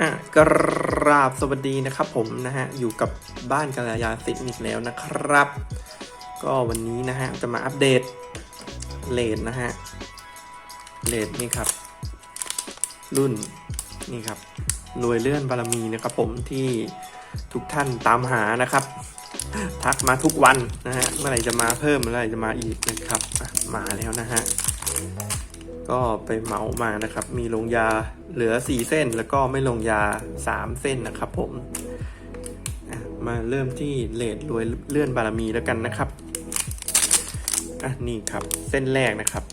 อะกราบสวัสดีนะครับผมนะฮะอยู่กับบ้านกัลยาสิทธิ์อีกแล้วนะครับ ก็วันนี้นะฮะจะมาอัปเดตเลดนะฮะเลดนี่ครับ รุ่นนี่ครับรวยเลื่อนบารมีนะครับผมที่ทุกท่านตามหานะครับ ทักมาทุกวันนะฮะเมื่อไหร่จะมาเพิ่มเมื่อไหร่จะมาอีกนะครับมาแล้วนะฮะ ก็ไปเหมามานะครับ มีลงยาเหลือ 4 เส้น แล้วก็ไม่ลงยา 3 เส้นนะครับผม มาเริ่มที่เลดรวยเลื่อนบารมีแล้วกันนะครับ อะนี่ครับเส้นแรกนะครับ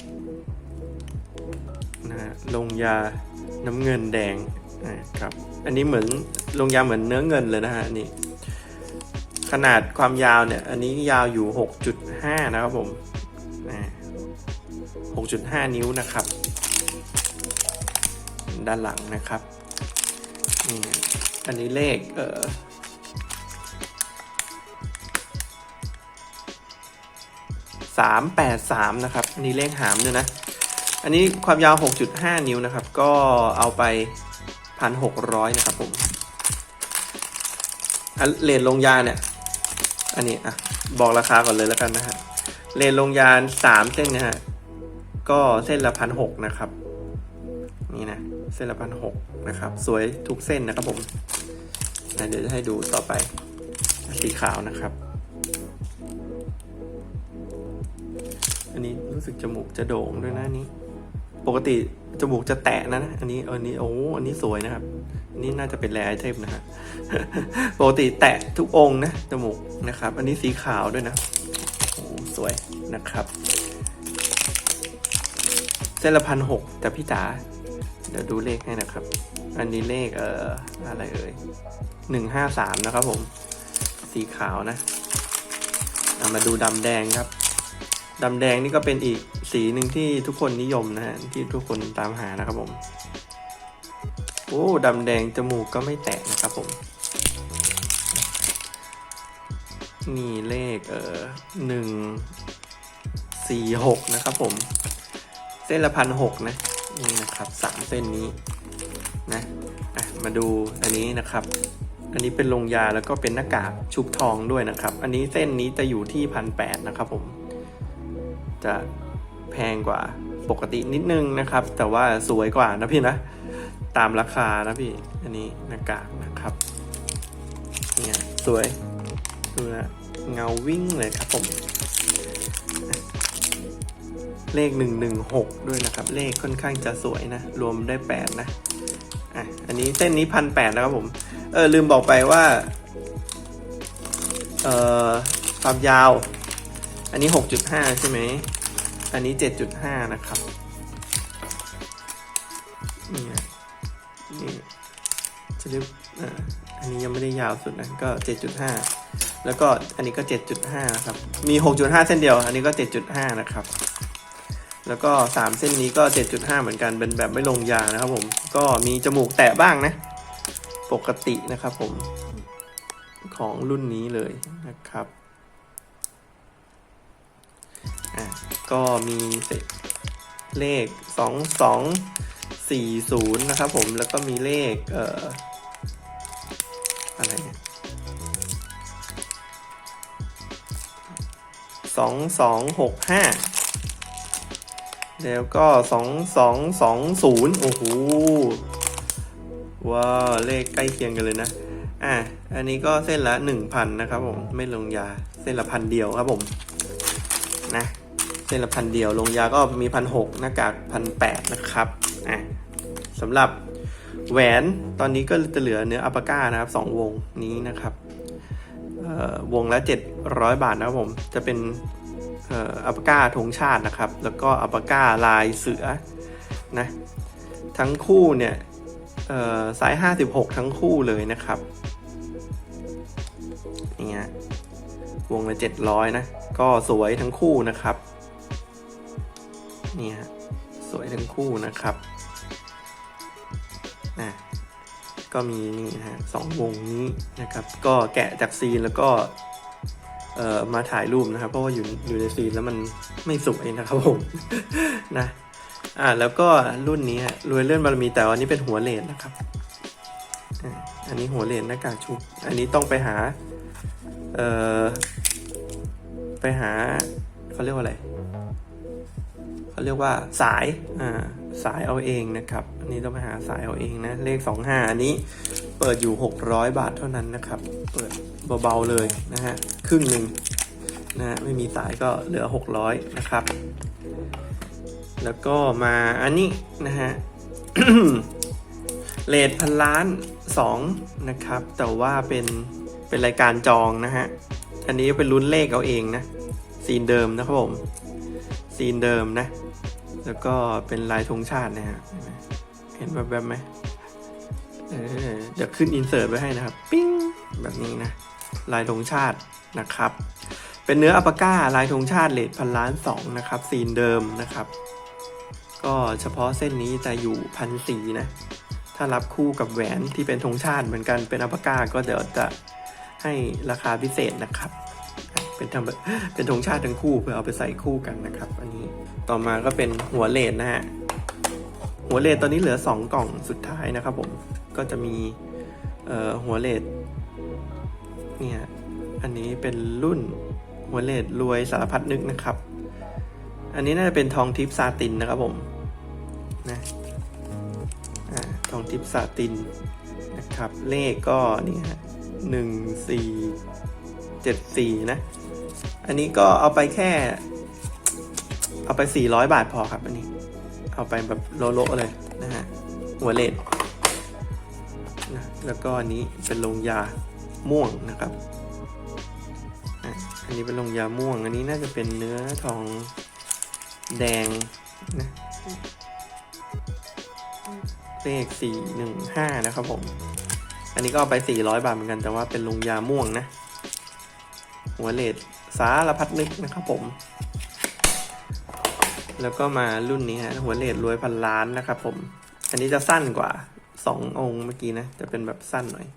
นะฮะลงยาน้ำเงินแดงอะครับ อันนี้เหมือนลงยาเหมือนเนื้อเงินเลยนะฮะอันนี่ขนาดความยาวเนี่ย อันนี้ยาวอยู่ 6.5 นะครับผม6.5 นิ้วนะครับ ด้านหลังนะครับนี่อันนี้เลขเอ่อสามแปดสามนะครับอันนี้เลขหามด้วยนะ อันนี้ความยาว 6.5 นิ้วนะครับ ก็เอาไป 1,600 นะครับผมเลนลงยาเนี่ย อันนี้อะบอกราคาก่อนเลยแล้วกันนะฮะ เลนลงยาสามเส้นนะฮะ ก็เส้นละพันหกนะครับ นี่นะ เส้นละพันหกนะครับ สวยทุกเส้นนะครับผมนะเดี๋ยวจะให้ดูต่อไปสีขาวนะครับ อันนี้รู้สึกจมูกจะโด่งด้วยนะนี้ ปกติจมูกจะแตะนะนะอันนี้อันนี้โอ้อันนี้สวยนะครับอันนี้น่าจะเป็นแร่ไอเทมนะฮะปกติแตะทุกองนะจมูกนะครับ อันนี้สีขาวด้วยนะโอ้สวยนะครับเส้นละพันหกแต่พี่จ๋า เดี๋ยวดูเลขให้นะครับ อันนี้เลขเอ่ออะไรเอ่ยหนึ่งห้าสามนะครับผม สีขาวนะเอามาดูดำแดงครับดำแดงนี่ก็เป็นอีกสีหนึ่งที่ทุกคนนิยมนะฮะที่ทุกคนตามหานะครับผมโอ้ดำแดงจมูกก็ไม่แตกนะครับผมนี่เลขเอ่อหนึ่งสี่หกนะครับผม เส้นละพันหกนะ นี่นะครับสามเส้นนี้นะอะมาดูอันนี้นะครับ อันนี้เป็นลงยาแล้วก็เป็นหน้ากากชุบทองด้วยนะครับ อันนี้เส้นนี้จะอยู่ที่พันแปดนะครับผม จะแพงกว่าปกตินิดนึงนะครับ แต่ว่าสวยกว่านะพี่นะ ตามราคานะพี่ อันนี้หน้ากากนะครับ เนี่ยสวยดูนะเงาวิ่งเลยครับผม เลข 116 ด้วยนะครับ เลขค่อนข้างจะสวยนะ รวมได้ 8 นะอะอันนี้เส้นนี้พันแนะครับผม เออ ลืมบอกไปว่า เอ่อความยาว อันนี้ 6.5 ใช่ไหม อันนี้ 7.5 นะครับนี่นะนี่จะเรียกอ่าอันนี้ยังไม่ได้ยาวสุดนะก็ 7.5 แล้วก็อันนี้ก็ 7.5 นะครับ มี 6.5 เส้นเดียว อันนี้ก็ 7.5 นะครับ แล้วก็ 3 เส้นนี้ก็ 7.5 เหมือนกันเป็นแบบไม่ลงยานะครับผม ก็มีจมูกแตะบ้างนะ ปกตินะครับผม ของรุ่นนี้เลยนะครับอะก็มีเลข 2240 นะครับผมแล้วก็มีเลขเอ่ออะไรเนี่ยกห้า แล้วก็สองสองสองศูนย์โอ้โหว้าวเลขใกล้เคียงกันเลยนะ อะ อันนี้ก็เส้นละหนึ่งพันนะครับผม ไม่ลงยาเส้นละพันเดียวครับผม นะ เส้นละพันเดียว ลงยาก็มีพันหกหน้ากากพันแปดนะครับ อะสำหรับแหวนตอนนี้ก็จะเหลือเนื้ออัปปาก้านะครับสองวงนี้นะครับเอ่อวงละ 700 บาทนะครับผม จะเป็น อัปปาก้าธงชาตินะครับ แล้วก็อัปปาก้าลายเสือนะทั้งคู่เนี่ยเอ่อไซส์56 ทั้งคู่เลยนะครับเนี่ยวงละ 700 นะ ก็สวยทั้งคู่นะครับเนี่ยสวยทั้งคู่นะครับอะก็มีนี่ฮะสองวงนี้นะครับ ก็แกะจากซีนแล้วก็ เอ่อมาถ่ายรูปนะครับ เพราะว่าอยู่อยู่ในซีนแล้วมันไม่สวยนะครับผมนะอ่าแล้วก็รุ่นนี้รวยเลื่อนบารมีแต่วันนี้เป็นหัวเลนนะครับอันนี้หัวเลนหน้ากากชุบอันนี้ต้องไปหาเอ่อไปหาเขาเรียกว่าอะไรเขาเรียกว่าสายอ่าสายเอาเองนะครับ อันนี้ต้องไปหาสายเอาเองนะ เลขสองห้าอันนี้เปิดอยู่หกร้อยบาทเท่านั้นนะครับ เปิด เบาๆเลยนะฮะครึ่งหนึ่งนะฮะไม่มีสายก็เหลือหกร้อยนะครับ แล้วก็มาอันนี้นะฮะเลทพันล้านสองนะครับ แต่ว่าเป็นเป็นรายการจองนะฮะ อันนี้เป็นลุ้นเลขเอาเองนะ ซีนเดิมนะครับผม ซีนเดิมนะ แล้วก็เป็นลายธงชาตินะฮะ เห็นแบบแบบไหมเเดี๋ยวขึ้นอินเสิร์ตไว้ให้นะครับ ปิ้งแบบนี้นะ ลายธงชาตินะครับ เป็นเนื้ออัปปาก้าลายธงชาติเลทพันล้านสองนะครับซีนเดิมนะครับ ก็เฉพาะเส้นนี้จะอยู่พันสีนะถ้ารับคู่กับแหวนที่เป็นธงชาติเหมือนกันเป็นอัปปาก้าก็เดี๋ยวจะให้ราคาพิเศษนะครับ เป็นทำเป็นธงชาติทั้งคู่เพื่อเอาไปใส่คู่กันนะครับอันนี้ต่อมาก็เป็นหัวเลดนะฮะหัวเลดตอนนี้เหลือ 2 กล่องสุดท้ายนะครับผมก็จะมีเอ่อหัวเลด เนี่ย อันนี้เป็นรุ่นหัวเลดรวยสารพัดนึกนะครับ อันนี้น่าจะเป็นทองทิพย์ซาตินนะครับผมนะทองทิพย์ซาตินนะครับ เลขก็นี่ฮะหนึ่งสี่เจ็ดสี่นะ อันนี้ก็เอาไปแค่ เอาไปสี่ร้อยบาทพอครับอันนี้ เอาไปแบบโลโลเลยนะฮะหัวเลดนะแล้วก็อันนี้เป็นลงยา ม่วงนะครับ อันนี้เป็นลงยาม่วง อันนี้น่าจะเป็นเนื้อทองแดงนะเลขสี่หนึ่งห้านะครับผม อันนี้ก็เอาไปสี่ร้อยบาทเหมือนกัน แต่ว่าเป็นลงยาม่วงนะ หัวเลดสารพัดนึกนะครับผม แล้วก็มารุ่นนี้ฮะ หัวเลดรวยพันล้านนะครับผม อันนี้จะสั้นกว่าสององค์เมื่อกี้นะ จะเป็นแบบสั้นหน่อย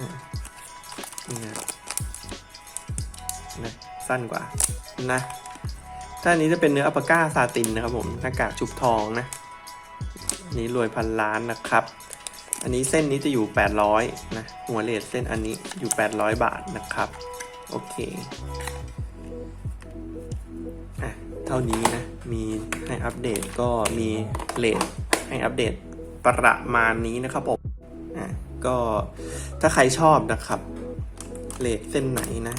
นี่นะนะสั้นกว่านะถ้าอันนี้จะเป็นเนื้ออัปปาก้าซาตินนะครับผมหน้ากากชุบทองนะนนี้รวยพันล้านนะครับ อันนี้เส้นนี้จะอยู่ 800นะหัวเลทเส้นอันนี้อยู่ 800 บาทนะครับ โอเคอะเท่านี้นะมีให้อัปเดตก็มีเลทให้อัปเดตประมาณนี้นะครับผมอะก็ ถ้าใครชอบนะครับเลทเส้นไหนนะ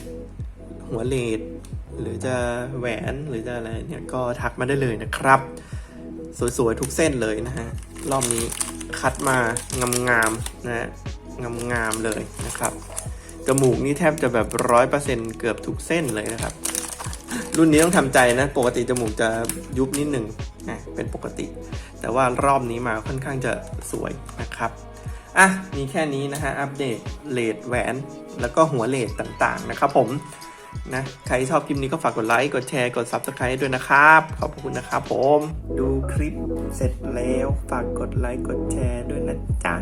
หัวเลทหรือจะแหวนหรือจะอะไรเนี่ยก็ทักมาได้เลยนะครับ สวยๆทุกเส้นเลยนะฮะรอบนี้คัดมางามๆนะฮะงามๆเลยนะครับจมูกนี่แทบจะแบบร้อยเปอร์เซ็นเกือบทุกเส้นเลยนะครับ รุ่นนี้ต้องทำใจนะ ปกติจมูกจะยุบนิดหนึ่งนะเป็นปกติ แต่ว่ารอบนี้มาค่อนข้างจะสวยนะครับ อะมีแค่นี้นะฮะ อัปเดตเลดแหวน แล้วก็หัวเลดต่างๆนะครับผมนะใครชอบคลิปนี้ก็ฝากกดไลค์ กดแชร์ กด Subscribe ด้วยนะครับ ขอบคุณนะครับผม ดูคลิปเสร็จแล้ว ฝากกดไลค์ กดแชร์ด้วยนะจ๊ะ